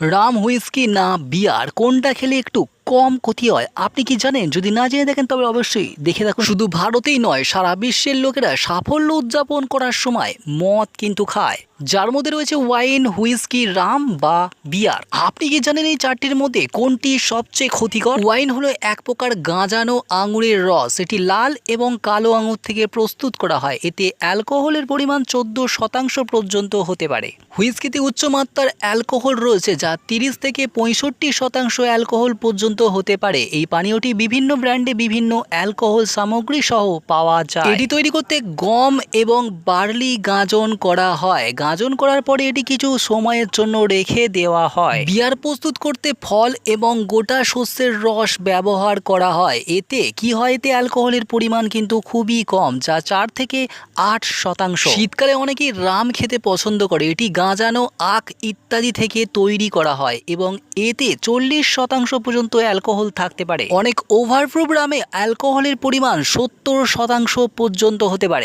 Ram whisky না বিয়ার কোনটা খেলে একটু কম ক্ষতি হয়। আপনি কি জানেন? যদি না জেনে দেখেন, তবে অবশ্যই দেখে দেখুন শুধু ভারতেই নয়, সারা বিশ্বের লোকেরা সাফল্য উদযাপন করার সময় মদ কিন্তু খায়। যার মধ্যে রয়েছে ওয়াইন, হুইস্কি, রাম বা বিয়ার। আপনি কি জানেন এই চারটির মধ্যে কোনটি সবচেয়ে ক্ষতিকর? ওয়াইন হলো এক প্রকার গাঁজানো আঙুরের রস। এটি লাল এবং কালো আঙুর থেকে প্রস্তুত করা হয়। এতে অ্যালকোহলের পরিমাণ চোদ্দ শতাংশ পর্যন্ত হতে পারে। হুইস্কিতে উচ্চমাত্রার অ্যালকোহল রয়েছে, যা তিরিশ থেকে পঁয়ষট্টি শতাংশ অ্যালকোহল পর্যন্ত হতে পারে। এই পানীয়টি বিভিন্ন ব্র্যান্ডে বিভিন্ন অ্যালকোহল সামগ্রী সহ পাওয়া যায়। এটি তৈরি করতে গম এবং বার্লি গাঁজন করা হয়। গাঁজন করার পরে এটি কিছু সময়ের জন্য রেখে দেওয়া হয়। বিয়ার প্রস্তুত করতে ফল এবং গোটা শস্যের রস ব্যবহার করা হয়। এতে কি হয়? এতে অ্যালকোহলের পরিমাণ কিন্তু খুবই কম, যা চার থেকে আট শতাংশ। শীতকালে অনেকেই রাম খেতে পছন্দ করে। এটি গাঁজানো আখ ইত্যাদি থেকে তৈরি করা হয় এবং এতে চল্লিশ শতাংশ পর্যন্ত অ্যালকোহল থাকতে পারে। অনেক ওভার প্রোগ্রামে অ্যালকোহলের পরিমাণ সত্তর শতাংশ পর্যন্ত হতে পারে।